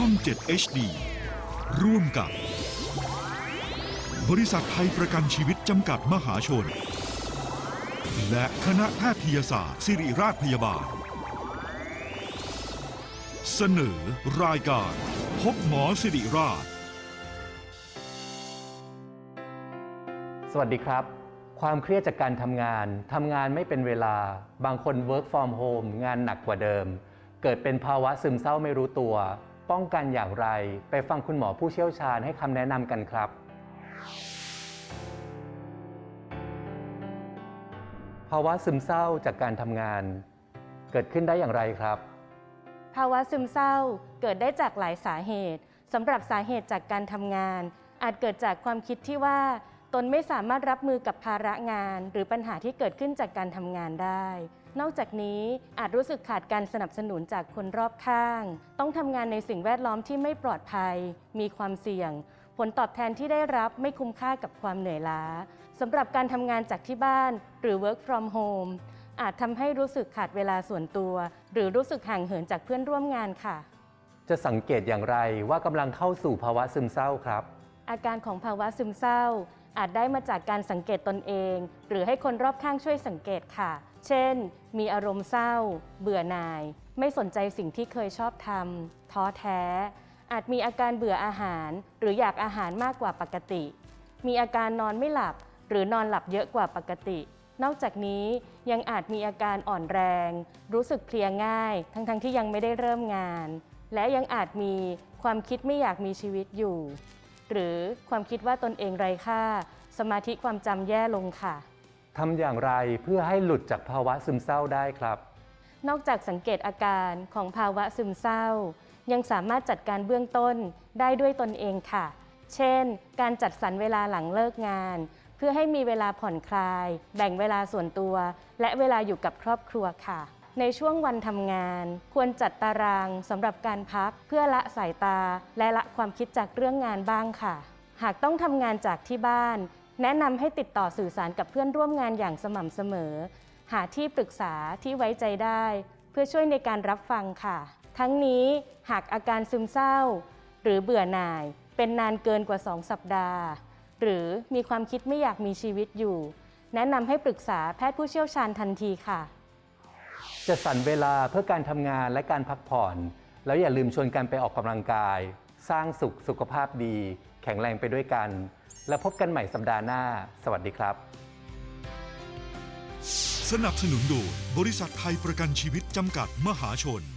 ช่อง 7 HD ร่วมกับ บริษัทไทยประกันชีวิตจำกัดมหาชน และคณะแพทยศาสตร์ ศิริราชพยาบาล เสนอรายการ พบหมอสิริราช สวัสดีครับ ความเครียดจากการทำงานทำงานไม่เป็นเวลา บางคน work from home งานหนักกว่าเดิม เกิดเป็นภาวะซึมเศร้าไม่รู้ตัว ป้องกันอย่างไร ไปฟังคุณหมอผู้เชี่ยวชาญให้คำแนะนำกันครับ ภาวะซึมเศร้าจากการทำงาน เกิดขึ้นได้อย่างไรครับ ภาวะซึมเศร้าเกิดได้จากหลายสาเหตุสำหรับสาเหตุจากการทำงาน อาจเกิดจากความคิดที่ว่า ตนไม่สามารถรับมือกับภาระงาน หรือปัญหาที่เกิดขึ้นจากการทำงานได้ นอกจากนี้อาจรู้สึกขาดการสนับสนุนจากคนรอบข้าง ต้องทำงานในสิ่งแวดล้อมที่ไม่ปลอดภัย มีความเสี่ยง ผลตอบแทนที่ได้รับไม่คุ้มค่ากับความเหนื่อยล้าสำหรับการทำงานจากที่บ้าน หรือ work from home อาจทำให้รู้สึกขาดเวลาส่วนตัว หรือรู้สึกห่างเหินจากเพื่อนร่วมงานค่ะ จะสังเกตอย่างไรว่ากำลังเข้าสู่ภาวะซึมเศร้าครับ อาการของภาวะซึมเศร้า อาจได้มาจากการสังเกตตนเอง หรือให้คนรอบข้างช่วยสังเกตค่ะ เช่น มีอารมณ์เศร้า เบื่อหน่าย ไม่สนใจสิ่งที่เคยชอบทำท้อแท้ อาจมีอาการเบื่ออาหาร หรืออยากอาหารมากกว่าปกติ มีอาการนอนไม่หลับ หรือนอนหลับเยอะกว่าปกติ นอกจากนี้ยังอาจมีอาการอ่อนแรง รู้สึกเพลียง่าย ทั้งๆทที่ยังไม่ได้เริ่มงาน และยังอาจมีความคิดไม่อยากมีชีวิตอยู่ หรือความคิดว่าตนเองไร้ค่า สมาธิความจำแย่ลงค่ะ ทำอย่างไรเพื่อให้หลุดจากภาวะซึมเศร้าได้ครับ นอกจากสังเกตอาการของภาวะซึมเศร้า ยังสามารถจัดการเบื้องต้นได้ด้วยตนเองค่ะ เช่น การจัดสรรเวลาหลังเลิกงาน เพื่อให้มีเวลาผ่อนคลาย แบ่งเวลาส่วนตัว และเวลาอยู่กับครอบครัวค่ะ ในช่วงวันทำงาน ควรจัดตารางสำหรับการพักเพื่อละสายตา และละความคิดจากเรื่องงานบ้างค่ะ หากต้องทำงานจากที่บ้าน แนะนำให้ติดต่อสื่อสารกับเพื่อนร่วมงานอย่างสม่ำเสมอ หาที่ปรึกษาที่ไว้ใจได้ เพื่อช่วยในการรับฟังค่ะ ทั้งนี้หากอาการซึมเศร้า หรือเบื่อหน่าย เป็นนานเกินกว่า 2 สัปดาห์ หรือมีความคิดไม่อยากมีชีวิตอยู่ แนะนำให้ปรึกษาแพทย์ผู้เชี่ยวชาญทันทีค่ะ จะสรรเวลาเพื่อการทำงานและการพักผ่อน แล้วอย่าลืมชวนกันไปออกกำลังกาย สร้างสุขสุขภาพดี แข็งแรงไปด้วยกัน แล้วพบกันใหม่สัปดาห์หน้า สวัสดีครับ สนับสนุนโดยบริษัทไทยประกันชีวิตจำกัดมหาชน